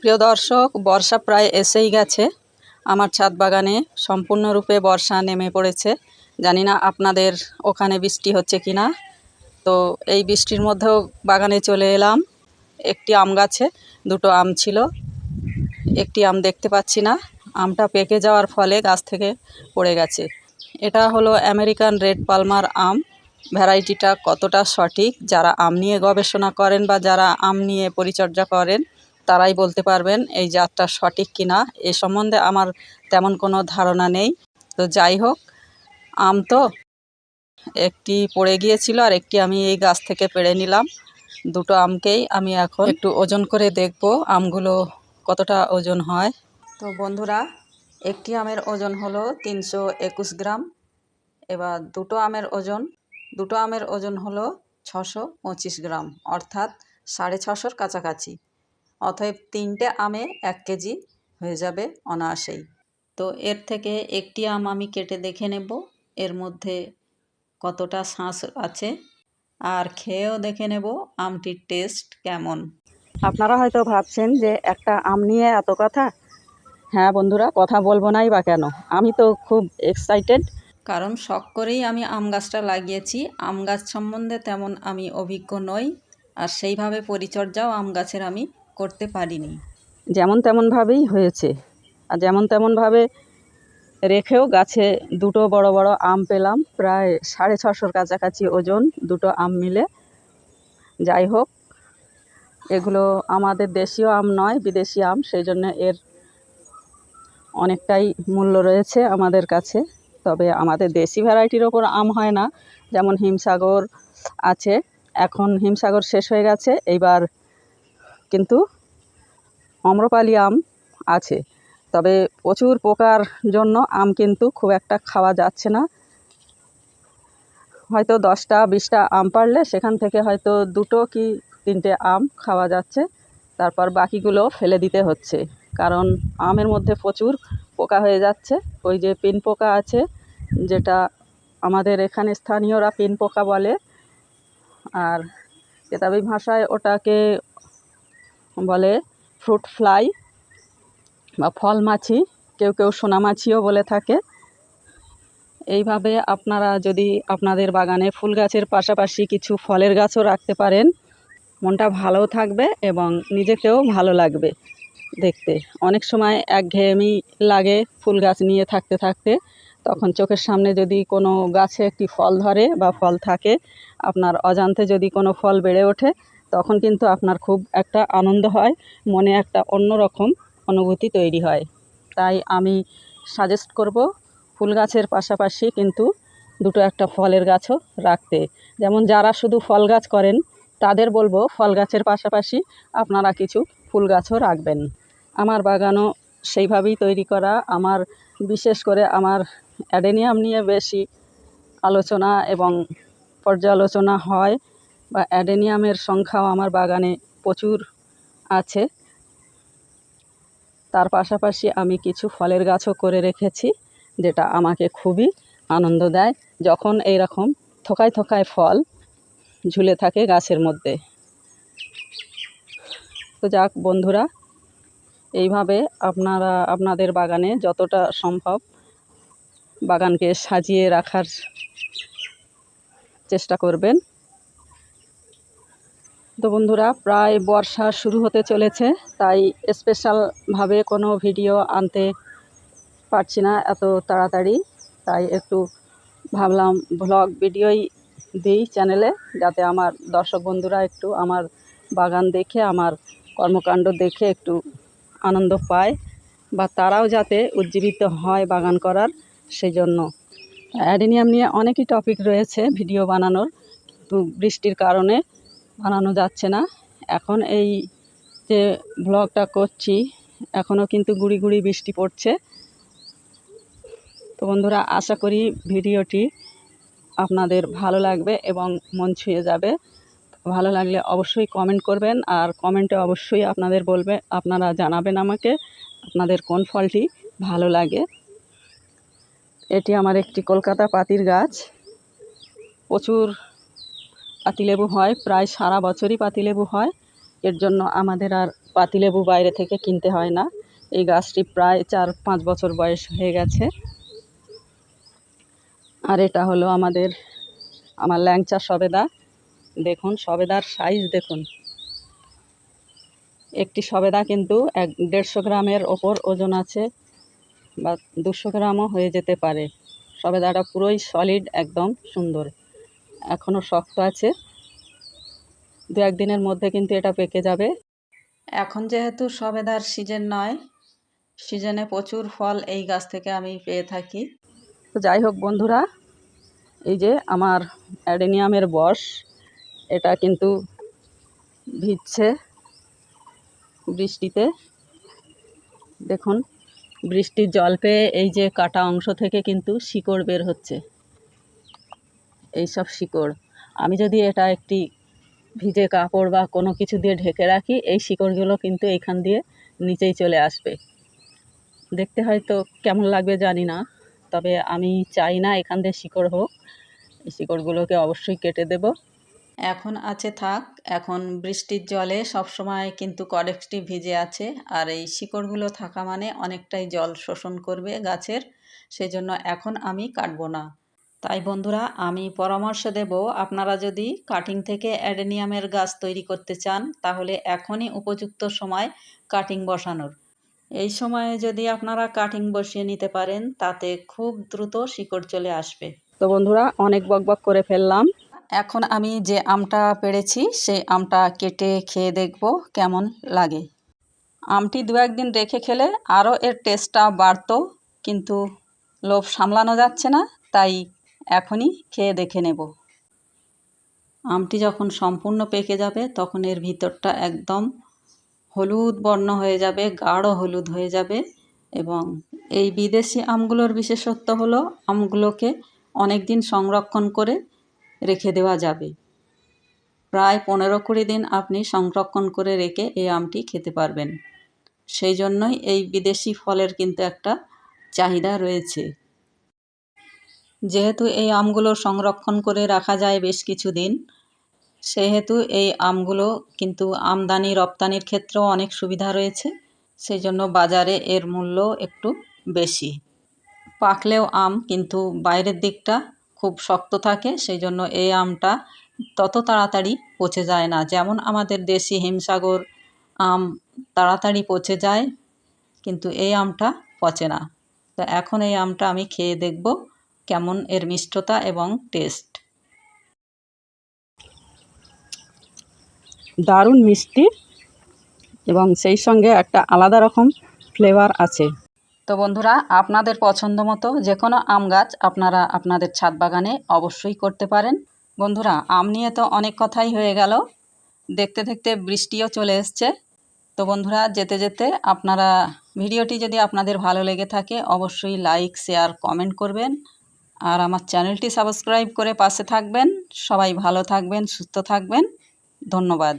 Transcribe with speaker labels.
Speaker 1: প্রিয় দর্শক, বর্ষা প্রায় এসেই গেছে। আমার ছাদ বাগানে সম্পূর্ণরূপে বর্ষা নেমে পড়েছে। জানি না আপনাদের ওখানে বৃষ্টি হচ্ছে কি না। তো এই বৃষ্টির মধ্যেও বাগানে চলে এলাম। একটি আম গাছে, দুটো আম ছিল। একটি আম দেখতে পাচ্ছি না। আমটা পেকে যাওয়ার ফলে গাছ থেকে পড়ে গেছে। এটা হলো আমেরিকান রেড পালমার আম। ভ্যারাইটিটা কতটা সঠিক, যারা আম নিয়ে গবেষণা করেন বা যারা আম নিয়ে পরিচর্যা করেন তারাই বলতে পারবেন এই জাতটা সঠিক কিনা। এ সম্বন্ধে আমার তেমন কোনো ধারণা নেই। তো যাই হোক, আম তো একটি পড়ে গিয়েছিল আর একটি আমি এই গাছ থেকে পেড়ে নিলাম। দুটো আমকেই আমি এখন একটু ওজন করে দেখব আমগুলো কতটা ওজন হয়। তো বন্ধুরা, একটি আমের ওজন হলো তিনশো একুশ গ্রাম, এবার দুটো আমের ওজন। দুটো আমের ওজন হলো ছশো পঁচিশ গ্রাম, অর্থাৎ সাড়ে ছশোর কাছাকাছি। অতএব তিনটে আমে এক কেজি হয়ে যাবে অনায়াসেই। তো এর থেকে একটি আম আমি কেটে দেখে নেব। এর মধ্যে কতটা শাঁস আছে আর খেয়েও দেখে নেব আমটির টেস্ট কেমন। আপনারা হয়তো ভাবছেন যে একটা আম নিয়ে এত কথা। হ্যাঁ বন্ধুরা কথা বলব নাই বা কেন? আমি তো খুব এক্সাইটেড কারণ শখ করেই আমি আম গাছটা লাগিয়েছি। আম গাছ সম্বন্ধে তেমন আমি অভিজ্ঞ নই। আর সেইভাবে পরিচর্যাও আম গাছের আমি করতে পারিনি। যেমন তেমনভাবেই হয়েছে। আর যেমন তেমনভাবে রেখেও গাছে দুটো বড় বড় আম পেলাম, প্রায় সাড়ে ছশোর কাছাকাছি ওজন দুটো আম মিলে। যাই হোক, এগুলো আমাদের দেশীয় আম নয়, বিদেশি আম, সেই জন্য এর অনেকটাই মূল্য রয়েছে আমাদের কাছে। তবে আমাদের দেশি ভ্যারাইটির ওপর আম হয় না। যেমন হিমসাগর আছে, এখন হিমসাগর শেষ হয়ে গেছে। এইবার কিন্তু অম্রপালি আম আছে। তবে প্রচুর পোকার জন্য আম কিন্তু খুব একটা খাওয়া যাচ্ছে না। হয়তো দশটা, বিশটা আম পারলে সেখান থেকে হয়তো দুটো কি তিনটে আম খাওয়া যাচ্ছে। তারপর বাকিগুলো ফেলে দিতে হচ্ছে। কারণ আমের মধ্যে প্রচুর পোকা হয়ে যাচ্ছে। ওই যে পিন পোকা আছে, যেটা আমাদের এখানে স্থানীয়রা পিন পোকা বলে। আর কেতাবি ভাষায় ওটাকে বলে ফ্রুট ফ্লাই বা ফল মাছি, কেউ কেউ সোনামাছিও বলে থাকে। এইভাবে আপনারা যদি আপনাদের বাগানে ফুল গাছের পাশাপাশি কিছু ফলের গাছও রাখতে পারেন, মনটা ভালো থাকবে এবং নিজেকেও ভালো লাগবে দেখতে। অনেক সময় একঘেয়েমি লাগে ফুল গাছ নিয়ে থাকতে থাকতে, তখন চোখের সামনে যদি কোনো গাছে একটি ফল ধরে বা ফল থাকে, আপনার অজান্তে যদি কোনো ফল বেড়ে ওঠে তখন কিন্তু আপনার খুব একটা আনন্দ হয়, মনে একটা অন্যরকম অনুভূতি তৈরি হয়। তাই আমি সাজেস্ট করব ফুল গাছের পাশাপাশি কিন্তু দুটো একটা ফলের গাছও রাখতে। যেমন যারা শুধু ফল গাছ করেন, তাদের বলব ফল গাছের পাশাপাশি আপনারা কিছু ফুল গাছও রাখবেন। আমার বাগানও সেইভাবেই তৈরি করা। আমার, বিশেষ করে আমার অ্যাডেনিয়াম নিয়ে বেশি আলোচনা এবং পর্যালোচনা হয়। বা অ্যাডেনিয়ামের সংখ্যাও আমার বাগানে প্রচুর আছে। তার পাশাপাশি আমি কিছু ফলের গাছও করে রেখেছি, যেটা আমাকে খুবই আনন্দ দেয় যখন এই রকম থোকায় থোকায় ফল ঝুলে থাকে গাছের মধ্যে। তো যাক বন্ধুরা, এইভাবে আপনারা, আপনাদের বাগানে যতটা সম্ভব বাগানকে সাজিয়ে রাখার চেষ্টা করবেন। তো বন্ধুরা, প্রায় বর্ষা শুরু হতে চলেছে, তাই স্পেশালভাবে কোনো ভিডিও আনতে পারছি না এত তাড়াতাড়ি। তাই একটু ভাবলাম ব্লগ ভিডিওই দিই চ্যানেলে যাতে আমার দর্শক বন্ধুরা একটু আমার বাগান দেখে, আমার কর্মকাণ্ড দেখে একটু আনন্দ পায় বা তারাও যাতে উজ্জীবিত হয় বাগান করার সেই জন্য অ্যাডেনিয়াম নিয়ে অনেকই টপিক রয়েছে ভিডিও বানানোর, কিন্তু বৃষ্টির কারণে বানানো যাচ্ছে না। এখন এই যে ব্লগটা করছি এখনও কিন্তু গুড়ি গুড়ি বৃষ্টি পড়ছে। তো বন্ধুরা, আশা করি ভিডিওটি আপনাদের ভালো লাগবে এবং মন ছুঁয়ে যাবে। ভালো লাগলে অবশ্যই কমেন্ট করবেন আর কমেন্টে অবশ্যই আপনাদের বলবে, আপনারা জানাবেন আমাকে আপনাদের কোন ফলটি ভালো লাগে। এটি আমার একটি কলকাতা পাতির গাছ। প্রচুর পাতিলেবু হয়, প্রায় সারা বছরই পাতিলেবু হয়। এর জন্য আমাদের আর পাতিলেবু বাইরে থেকে কিনতে হয় না। এই গাছটি প্রায় চার পাঁচ বছর বয়স হয়ে গেছে। আর এটা হলো আমাদের, আমার ল্যাংচা সবেদা। দেখুন, সবেদার সাইজ দেখুন। একটি সবেদা কিন্তু এক দেড়শো গ্রামের ওপর ওজন আছে বা দুশো গ্রামও হয়ে যেতে পারে। সবেদাটা পুরোই সলিড একদম সুন্দর। এখনও শক্ত আছে। দু একদিনের মধ্যে কিন্তু এটা পেকে যাবে। এখন যেহেতু সবেদার সিজন নয় সিজনে প্রচুর ফল এই গাছ থেকে আমি পেয়ে থাকি। তো যাই হোক বন্ধুরা এই যে আমার অ্যাডেনিয়ামের বস এটা কিন্তু ভিজছে বৃষ্টিতে। দেখুন বৃষ্টির জল পেয়ে এই যে কাটা অংশ থেকে কিন্তু শিকড় বের হচ্ছে। এইসব শিকড়। আমি যদি এটা একটি ভিজে কাপড় বা কোনো কিছু দিয়ে ঢেকে রাখি, এই শিকড়গুলো কিন্তু এইখান দিয়ে নিচেই চলে আসবে। দেখতে হয়তো কেমন লাগবে জানি না, তবে আমি চাই না এখান দিয়ে শিকড় হোক। এই শিকড়গুলোকে অবশ্যই কেটে দেব। এখন আছে থাক, এখন বৃষ্টির জলে সবসময় কিন্তু কডেক্সটি ভিজে আছে, আর এই শিকড়গুলো থাকা মানে অনেকটাই জল শোষণ করবে গাছের, সেজন্য এখন আমি কাটবো না। তাই বন্ধুরা, আমি পরামর্শ দেব আপনারা যদি কাটিং থেকে অ্যাডেনিয়ামের গাছ তৈরি করতে চান, তাহলে এখনই উপযুক্ত সময় কাটিং বসানোর। এই সময়ে যদি আপনারা কাটিং বসিয়ে নিতে পারেন, তাতে খুব দ্রুত শিকড় চলে আসবে। তো বন্ধুরা, অনেক বকবক করে ফেললাম। এখন আমি যে আমটা পেড়েছি, সেই আমটা কেটে খেয়ে দেখব কেমন লাগে। আমটি দু একদিন রেখে খেলে আরও এর টেস্টটা বাড়তো, কিন্তু লোভ সামলানো যাচ্ছে না, তাই এখনই খেয়ে দেখে নেব। আমটি যখন সম্পূর্ণ পেকে যাবে, তখন এর ভিতরটা একদম হলুদ বর্ণ হয়ে যাবে, গাঢ় হলুদ হয়ে যাবে এবং এই বিদেশি আমগুলোর বিশেষত্ব হলো আমগুলোকে অনেক দিন সংরক্ষণ করে রেখে দেওয়া যাবে। প্রায় পনেরো কুড়ি দিন আপনি সংরক্ষণ করে রেখে এই আমটি খেতে পারবেন। সেই জন্যই এই বিদেশি ফলের কিন্তু একটা চাহিদা রয়েছে। যেহেতু এই আমগুলো সংরক্ষণ করে রাখা যায় বেশ কিছু দিন সেহেতু এই আমগুলো কিন্তু আমদানি রপ্তানির ক্ষেত্রেও অনেক সুবিধা রয়েছে সেই জন্য বাজারে এর মূল্য একটু বেশি। পাকলেও আম কিন্তু বাইরের দিকটা খুব শক্ত থাকে সেই জন্য এই আমটা তত তাড়াতাড়ি পচে যায় না। যেমন আমাদের দেশি হিমসাগর আম তাড়াতাড়ি পচে যায়, কিন্তু এই আমটা পচে না। তো এখন এই আমটা আমি খেয়ে দেখব কেমন এর মিষ্টতা এবং টেস্ট? দারুণ মিষ্টি এবং সেই সঙ্গে একটা আলাদা রকম ফ্লেভার আছে। তো বন্ধুরা আপনাদের পছন্দ মতো যে কোনো আম গাছ আপনারা আপনাদের ছাদ বাগানে অবশ্যই করতে পারেন। বন্ধুরা আম নিয়ে তো অনেক কথাই হয়ে গেল। দেখতে দেখতে বৃষ্টিও চলে এসছে। তো বন্ধুরা যেতে যেতে আপনারা ভিডিওটি যদি আপনাদের ভালো লেগে থাকে অবশ্যই লাইক শেয়ার কমেন্ট করবেন। আর আমার চ্যানেলটি সাবস্ক্রাইব করে পাশে থাকবেন। সবাই ভালো থাকবেন সুস্থ থাকবেন। ধন্যবাদ।